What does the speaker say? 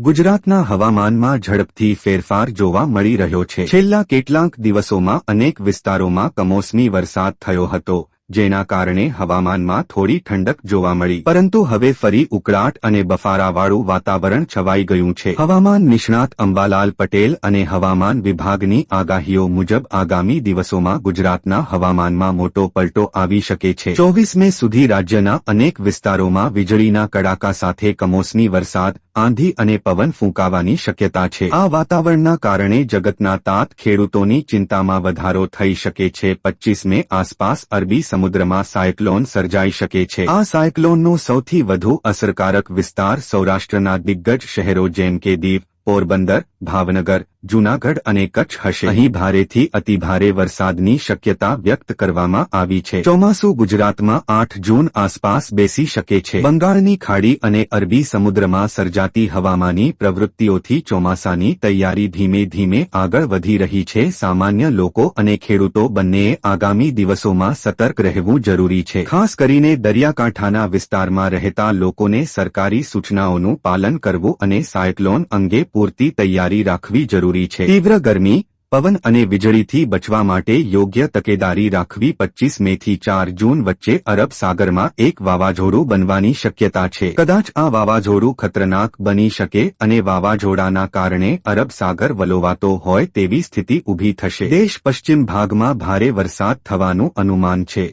ગુજરાતના હવામાનમાં ઝડપથી ફેરફાર જોવા મળી રહ્યો છે. છેલ્લા કેટલાક દિવસોમાં અનેક વિસ્તારોમાં કમોસમી વરસાદ થયો હતો, જેના કારણે હવામાનમાં થોડી ઠંડક જોવા મળી. પરંતુ હવે ફરી ઉકળાટ અને બફારાવાળું વાતાવરણ છવાઈ ગયું છે. હવામાન નિષ્ણાત અંબાલાલ પટેલ અને હવામાન વિભાગની આગાહીઓ મુજબ આગામી દિવસોમાં ગુજરાતના હવામાનમાં મોટો પલટો આવી શકે છે. ચોવીસ મે સુધી રાજ્યના અનેક વિસ્તારોમાં વીજળીના કડાકા સાથે કમોસમી વરસાદ આંધી અને પવન ફૂંકાવાની શક્યતા છે. આ વાતાવરણના કારણે જગતના તાત ખેડૂતોની ચિંતામાં વધારો થઈ શકે છે. પચીસ મે આસપાસ અરબી સમુદ્રમાં સાયક્લોન સર્જાઈ શકે છે. આ સાયક્લોનનો સૌથી વધુ અસરકારક વિસ્તાર સૌરાષ્ટ્રના દિગ્ગજ શહેરો જેમ કે દીવ, પોરબંદર ભાવનગર, જૂનાગઢ અને કચ્છ હશે. અહીં ભારેથી અતિભારે વરસાદની શક્યતા વ્યક્ત કરવામાં આવી છે. ચોમાસું ગુજરાતમાં આઠ જૂન આસપાસ બેસી શકે છે. બંગાળની ખાડી અને અરબી સમુદ્રમાં સર્જાતી હવામાની પ્રવૃત્તિઓથી ચોમાસાની તૈયારી ધીમે ધીમે આગળ વધી રહી છે. સામાન્ય લોકો અને ખેડૂતો બંનેએ આગામી દિવસોમાં સતર્ક રહેવું જરૂરી છે. ખાસ કરીને દરિયાકાંઠાના વિસ્તારમાં રહેતા લોકોને સરકારી સૂચનાઓનું પાલન કરવું અને સાયક્લોન અંગે પૂરતી તૈયારી રાખવી જરૂરી છે. તીવ્ર ગરમી, પવન અને વીજળીથી બચવા માટે યોગ્ય તકેદારી રાખવી પચ્ચીસ મેથી ચાર જૂન વચ્ચે અરબ સાગરમાં એક વાવાઝોડું બનવાની શક્યતા છે. કદાચ આ વાવાઝોડું ખતરનાક બની શકે અને વાવાઝોડાના કારણે અરબ સાગર વલોવાતો હોય તેવી સ્થિતિ ઊભી થશે. દેશ પશ્ચિમ ભાગમાં ભારે વરસાદ થવાનું અનુમાન છે.